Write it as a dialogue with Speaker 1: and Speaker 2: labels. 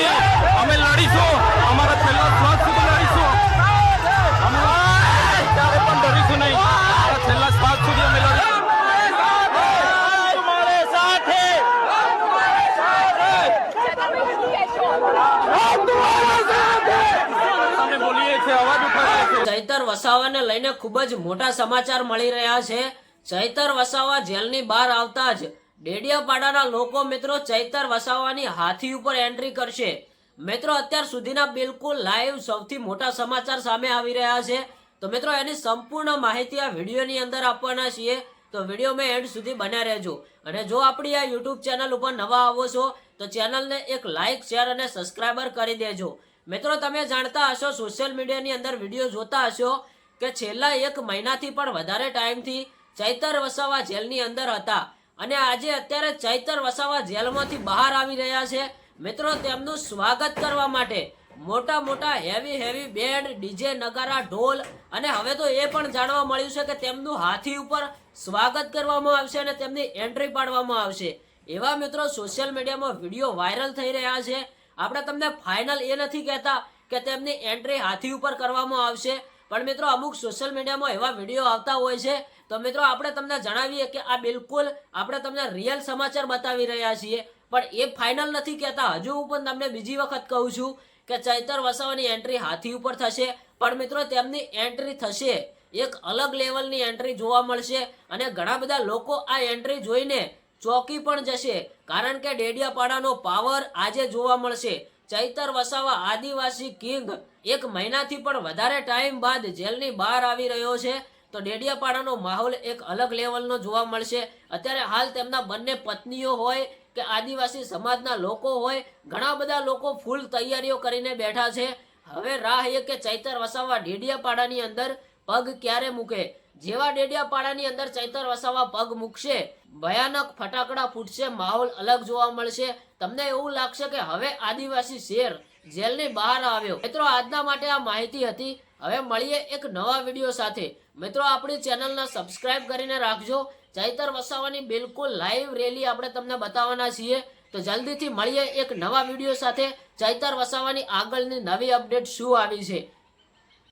Speaker 1: છીએ અમે લડીશું. અમારા છેલ્લા શ્વાસ સુધી લડીશું. અમે ક્યારે પણ ડરીશું નહીં. અમારા છેલ્લા શ્વાસ સુધી અમે લડીશું.
Speaker 2: વસાવાને લઈને ખૂબ જ મોટા સમાચાર મળી રહ્યા છે. ચૈતર વસાવા જેલની બહાર આવતા જ ડેડિયાપાડાના લોકો મિત્રો ચૈતર વસાવાની હાથી ઉપર એન્ટ્રી કરશે. મિત્રો, અત્યાર સુધીના બિલકુલ લાઈવ સૌથી મોટા સમાચાર સામે આવી રહ્યા છે. તો મિત્રો, એની સંપૂર્ણ માહિતી આ વિડીયોની અંદર આપવાના છીએ. તો વિડીયોમાં એન્ડ સુધી બન્યા રહેજો. અને જો આપણી આ યુટ્યુબ ચેનલ ઉપર નવા આવો છો, તો ચેનલને એક લાઇક શેર અને સબસ્ક્રાઈબર કરી દેજો. મિત્રો, તમે જાણતા હશો, સોશિયલ મીડિયાની અંદર વીડિયો જોતા હશો કે છેલ્લા એક મહિનાથી પણ વધારે ટાઈમથી ચૈતર વસાવા જેલની અંદર હતા. અને આજે અત્યારે ચૈતર વસાવા જેલમાંથી બહાર આવી રહ્યા છે. મિત્રો, તેમનું સ્વાગત કરવા માટે મોટા મોટા હેવી હેવી બેન્ડ ડીજે, નગારા, ઢોલ અને હવે તો એ પણ જાણવા મળ્યું છે કે તેમનું હાથી ઉપર સ્વાગત કરવામાં આવશે અને તેમની એન્ટ્રી પાડવામાં આવશે. એવા મિત્રો સોશિયલ મીડિયામાં વીડિયો વાયરલ થઈ રહ્યા છે. આપણે તમને ફાઇનલ એ નથી કહેતા કે તેમની એન્ટ્રી હાથી ઉપર કરવામાં આવશે. પણ મિત્રો, અમુક સોશિયલ મીડિયામાં એવા વીડિયો આવતા હોય છે તો મિત્રો, આપણે તમને જણાવીએ કે આ બિલકુલ આપણે તમને રિયલ સમાચાર બતાવી રહ્યા છીએ. પણ એ ફાઇનલ નથી કહેતા. હજુ હું પણ તમને બીજી વખત કહું છું કે ચૈતર વસાવાની એન્ટ્રી હાથી ઉપર થશે. પણ મિત્રો, તેમની એન્ટ્રી થશે. એક અલગ લેવલની એન્ટ્રી જોવા મળશે અને ઘણા બધા લોકો આ એન્ટ્રી જોઈને ચોકી પણ જશે. કારણ કે ડેડિયાપાડાનો પાવર આજે જોવા મળશે. ચૈતર વસાવા આદિવાસી કિંગ એક મહિનાથી પણ વધારે ટાઈમ બાદ જેલની બહાર આવી રહ્યો છે. તો ડેડિયાપાડાનો માહોલ એક અલગ લેવલનો જોવા મળશે. અત્યારે હાલ તેમના બંને પત્નીઓ હોય કે આદિવાસી સમાજના લોકો હોય, ઘણા બધા લોકો ફૂલ તૈયારીઓ કરીને બેઠા છે. હવે રાહ એ કે ચૈતર વસાવા ડેડિયાપાડાની અંદર પગ ક્યારે મૂકે? જેવા ડેડિયાપાડાની અંદર ચૈતર વસાવા પગ મૂકશે, ભયાનક ફટાકડા ફૂટશે, માહોલ અલગ જોવા મળશે. તમને એવું લાગશે કે હવે આદિવાસી શેર જેલની બહાર આવ્યો. મિત્રો, આજના માટે આ માહિતી હતી. હવે મળીએ એક નવા વીડિયો સાથે. મિત્રો, આપણી ચેનલને સબસ્ક્રાઇબ કરીને રાખજો. ચૈતર વસાવાની બિલકુલ લાઈવ રેલી આપણે તમને બતાવવાના છીએ. તો જલ્દીથી મળીએ એક નવા વીડિયો સાથે. ચૈતર વસાવાની આગળની નવી અપડેટ શું આવી છે?